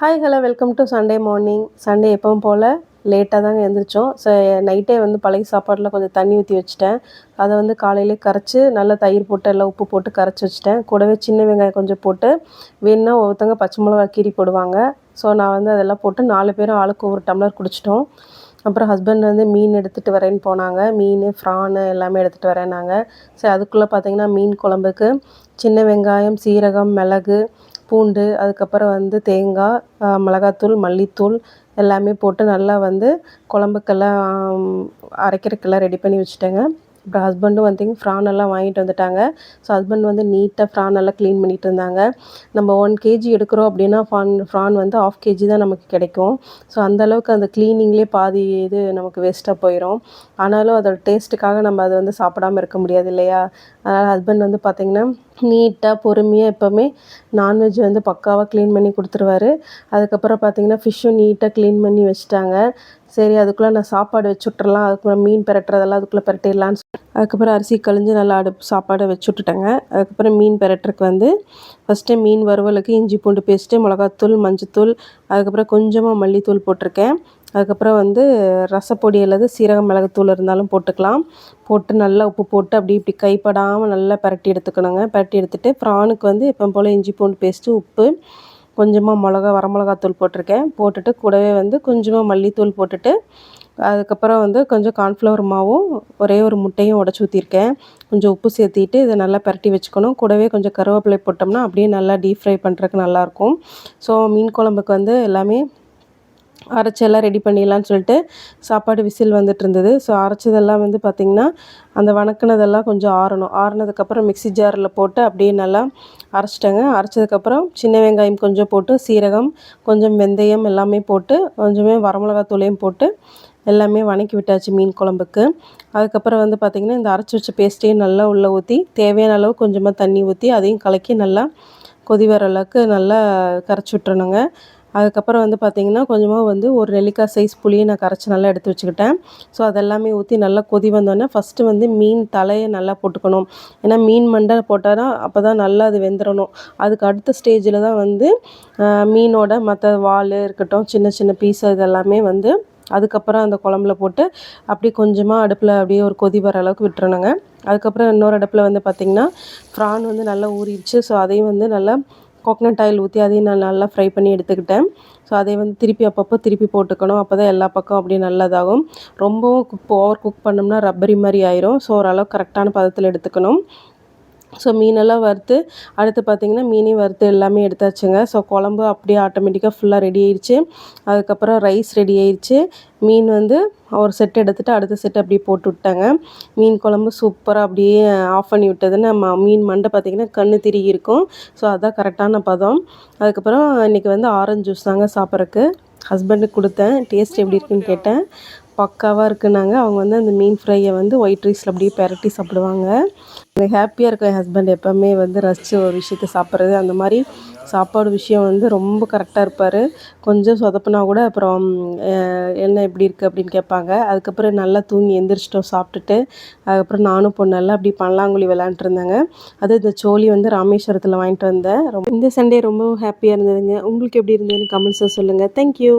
Hi hello welcome to Sunday morning Sunday எப்பவும் போல் லேட்டாக தாங்க எழுந்திரிச்சோம் ஸோ நைட்டே வந்து பழைய சாப்பாட்டில் கொஞ்சம் தண்ணி ஊற்றி வச்சுட்டேன். அதை வந்து காலையிலே கரைச்சி நல்லா தயிர் போட்டு எல்லாம் உப்பு போட்டு கரைச்சி வச்சுட்டேன். கூடவே சின்ன வெங்காயம் கொஞ்சம் போட்டு வேணுன்னா ஒருத்தவங்க பச்சை மிளகா கீரி போடுவாங்க. ஸோ நான் வந்து அதெல்லாம் போட்டு நாலு பேரும் ஆளுக்கு ஒரு டம்ளர் குடிச்சிட்டோம். அப்புறம் ஹஸ்பண்ட் வந்து மீன் எடுத்துகிட்டு வரேன்னு போனாங்க. மீன் ஃப்ரானு எல்லாமே எடுத்துகிட்டு வரேன்னாங்க. சரி அதுக்குள்ளே பார்த்திங்கன்னா மீன் குழம்புக்கு சின்ன வெங்காயம் சீரகம் மிளகு பூண்டு அதுக்கப்புறம் வந்து தேங்காய் மிளகாத்தூள் மல்லித்தூள் எல்லாமே போட்டு நல்லா வந்து குழம்புக்கெல்லாம் அரைக்கிறதுக்கெல்லாம் ரெடி பண்ணி வச்சுட்டேங்க. அப்புறம் ஹஸ்பண்டும் வந்து ஃப்ரான் எல்லாம் வாங்கிட்டு வந்துட்டாங்க. ஸோ ஹஸ்பண்ட் வந்து நீட்டாக ஃப்ரான் எல்லாம் க்ளீன் பண்ணிகிட்டு இருந்தாங்க. நம்ம ஒன் கேஜி எடுக்கிறோம் அப்படின்னா ஃபான் ஃப்ரான் வந்து ஆஃப் கேஜி தான் நமக்கு கிடைக்கும். ஸோ அந்தளவுக்கு அந்த க்ளீனிங்லேயே பாதி இது நமக்கு வேஸ்ட்டாக போயிடும் ஆனாலும் அதோட டேஸ்ட்டுக்காக நம்ம அதை வந்து சாப்பிடாம இருக்க முடியாது இல்லையா? அதனால் ஹஸ்பண்ட் வந்து பார்த்திங்கன்னா நீட்டாக பொறுமையாக எப்போவுமே நான்வெஜ் வந்து பக்காவாக க்ளீன் பண்ணி கொடுத்துருவாரு. அதுக்கப்புறம் பார்த்திங்கன்னா ஃபிஷ்ஷும் நீட்டாக க்ளீன் பண்ணி வச்சுட்டாங்க. சரி அதுக்குள்ளே நான் சாப்பாடு வச்சு விட்றலாம் அதுக்கப்புறம் மீன் பெரட்டுறதெல்லாம் அதுக்குள்ளே பெரட்டிடலான்னு அதுக்கப்புறம் அரிசி கழிஞ்சு நல்லா அடுப்பு சாப்பாடை வச்சு விட்டுட்டேங்க. அதுக்கப்புறம் மீன் பெரட்டுறதுக்கு வந்து ஃபஸ்ட்டு மீன் வறுவலுக்கு இஞ்சி பூண்டு பேஸ்ட்டு மிளகாத்தூள் மஞ்சத்தூள் அதுக்கப்புறம் கொஞ்சமாக மல்லித்தூள் போட்டிருக்கேன். அதுக்கப்புறம் வந்து ரசப்பொடி அல்லது சீரக மிளகுத்தூள் இருந்தாலும் போட்டுக்கலாம். போட்டு நல்லா உப்பு போட்டு அப்படி இப்படி கைப்படாமல் நல்லா பரட்டி எடுத்துக்கணுங்க. பரட்டி எடுத்துகிட்டு ப்ரானுக்கு வந்து எப்போ போல் இஞ்சி பூண்டு பேஸ்ட்டு உப்பு கொஞ்சமாக மிளகா வரமிளகாத்தூள் போட்டிருக்கேன். போட்டுட்டு கூடவே வந்து கொஞ்சமாக மல்லித்தூள் போட்டுட்டு அதுக்கப்புறம் வந்து கொஞ்சம் கார்ன்ஃப்ளவர் மாவும் ஒரே ஒரு முட்டையும் உடச்சி ஊற்றிருக்கேன் கொஞ்சம் உப்பு சேர்த்திட்டு இதை நல்லா பரட்டி வச்சுக்கணும். கூடவே கொஞ்சம் கருவேப்பிலை போட்டோம்னா அப்படியே நல்லா டீப் ஃப்ரை பண்ணுறதுக்கு நல்லாயிருக்கும் ஸோ மீன் குழம்புக்கு வந்து எல்லாமே அரைச்செல்லாம் ரெடி பண்ணிடலான்னு சொல்லிட்டு சாப்பாடு விசில் வந்துட்டு இருந்தது. ஸோ அரைச்சதெல்லாம் வந்து பார்த்திங்கன்னா அந்த வணக்கினதெல்லாம் கொஞ்சம் ஆறணும். ஆறுனதுக்கப்புறம் மிக்சி ஜாரில் போட்டு அப்படியே நல்லா அரைச்சிட்டேங்க. அரைச்சதுக்கப்புறம் சின்ன வெங்காயம் கொஞ்சம் போட்டு சீரகம் கொஞ்சம் வெந்தயம் எல்லாமே போட்டு கொஞ்சமே வரமிளகாத்தூளையும் போட்டு எல்லாமே வணக்கி விட்டாச்சு மீன் குழம்புக்கு. அதுக்கப்புறம் வந்து பார்த்திங்கன்னா இந்த அரைச்சி வச்ச பேஸ்ட்டையும் நல்லா உள்ளே ஊற்றி தேவையான அளவு கொஞ்சமாக தண்ணி ஊற்றி அதையும் கலக்கி நல்லா கொதி வர அளவுக்கு நல்லா கரைச்சி விட்டுறணுங்க. அதுக்கப்புறம் வந்து பார்த்திங்கன்னா கொஞ்சமாக வந்து ஒரு நெல்லிக்காய் சைஸ் புளியை நான் கரைச்சி நல்லா எடுத்து வச்சுக்கிட்டேன். ஸோ அதெல்லாமே ஊற்றி நல்லா கொதி வந்தோடனே ஃபஸ்ட்டு வந்து மீன் தலையை நல்லா போட்டுக்கணும். ஏன்னா மீன் மண்டை போட்டால் அப்போ தான் நல்லா அது வெந்துடணும் அதுக்கு அடுத்த ஸ்டேஜில் தான் வந்து மீனோட மற்ற வால் இருக்கட்டும் சின்ன சின்ன பீஸ் இதெல்லாமே வந்து அதுக்கப்புறம் அந்த குழம்புல போட்டு அப்படியே கொஞ்சமாக அடுப்பில் அப்படியே ஒரு கொதி வர அளவுக்கு விட்டுறணுங்க. அதுக்கப்புறம் இன்னொரு அடுப்பில் வந்து பார்த்திங்கன்னா ஃப்ரான் வந்து நல்லா ஊறிடுச்சு. ஸோ அதையும் வந்து நல்லா கோக்னட் ஆயில் ஊற்றி அதையும் நான் நல்லா ஃப்ரை பண்ணி எடுத்துக்கிட்டேன். ஸோ அதை வந்து திருப்பி அப்பப்போ திருப்பி போட்டுக்கணும். அப்போ தான் எல்லா பக்கம் அப்படியே நல்லதாகும். ரொம்பவும் குக் ஓவர் குக் பண்ணோம்னா ரப்பரி மாதிரி ஆயிரும். ஸோ ஓரளவு கரெக்டான பதத்தில் எடுத்துக்கணும். ஸோ மீனெல்லாம் வறுத்து அடுத்து பார்த்திங்கன்னா மீனையும் வறுத்து எல்லாமே எடுத்தாச்சுங்க. ஸோ குழம்பு அப்படியே ஆட்டோமேட்டிக்காக ஃபுல்லாக ரெடி ஆயிடுச்சு அதுக்கப்புறம் ரைஸ் ரெடி ஆயிடுச்சு மீன் வந்து ஒரு செட் எடுத்துகிட்டு அடுத்த செட் அப்படியே போட்டு விட்டாங்க. மீன் குழம்பு சூப்பராக அப்படியே ஆஃப் பண்ணி விட்டதுன்னா நம்ம மீன் மண்டை பார்த்திங்கன்னா கண்ணு திரிகி இருக்கும். ஸோ அதுதான் கரெக்டான பதம். அதுக்கப்புறம் இன்றைக்கி வந்து ஆரஞ்சு ஜூஸ் தாங்க சாப்பிட்றக்கு ஹஸ்பண்டுக்கு கொடுத்தேன். டேஸ்ட் எப்படி இருக்குன்னு கேட்டேன். பக்காவாக இருக்குன்னாங்க அவங்க வந்து அந்த மீன் ஃப்ரையை வந்து ஒயிட் ரைஸில் அப்படியே பெரட்டி சாப்பிடுவாங்க. எனக்கு ஹாப்பியாக இருக்கும் என் ஹஸ்பண்ட் எப்போவுமே வந்து ரசித்து ஒரு விஷயத்த சாப்பிட்றது. அந்த மாதிரி சாப்பாடு விஷயம் வந்து ரொம்ப கரெக்டாக இருப்பார். கொஞ்சம் சொதப்புனா கூட அப்புறம் என்ன எப்படி இருக்குது அப்படின்னு கேட்பாங்க. அதுக்கப்புறம் நல்லா தூங்கி எந்திரிச்சிட்டோம் சாப்பிட்டுட்டு. அதுக்கப்புறம் நானும் பொண்ணெல்லாம் அப்படி பல்லாங்குழி விளாண்டுருந்தாங்க அது இந்த சோழி வந்து ராமேஸ்வரத்தில் வாங்கிட்டு வந்தேன். ரொம்ப இந்த சண்டே ரொம்ப ஹாப்பியாக இருந்ததுங்க. உங்களுக்கு எப்படி இருந்ததுன்னு கமெண்ட்ஸில் சொல்லுங்கள் தேங்க்யூ